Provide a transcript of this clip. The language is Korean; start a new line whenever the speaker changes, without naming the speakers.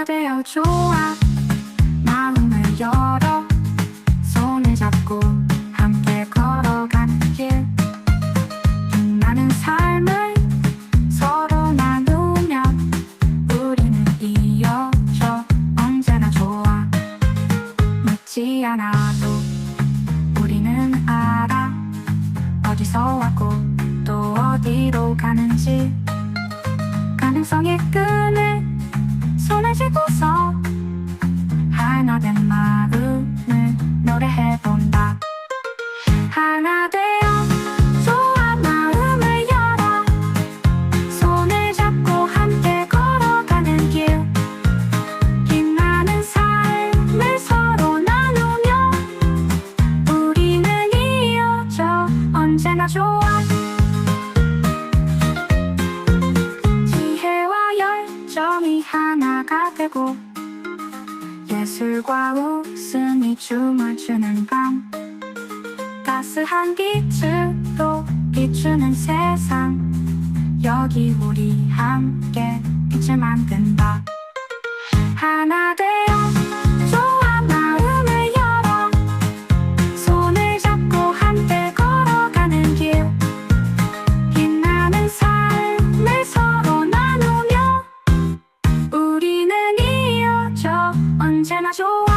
하나 되어 좋아. 마음을 열어. 손을 잡고 함께 걸어가는 길. 빛나는 삶을 서로 나누며 우리는 이어져 언제나 좋아. 묻지 않아도 우리는 알아. 어디서 왔고 또 어디로 가는지. 가능성의 끈을 손을 쥐고서 하나 된마 하나가 되고 예술과 웃음이 춤을 추는 밤 따스한 빛으로 비추는 세상. 여기 우리 함께 빛을 만든다 ましょう。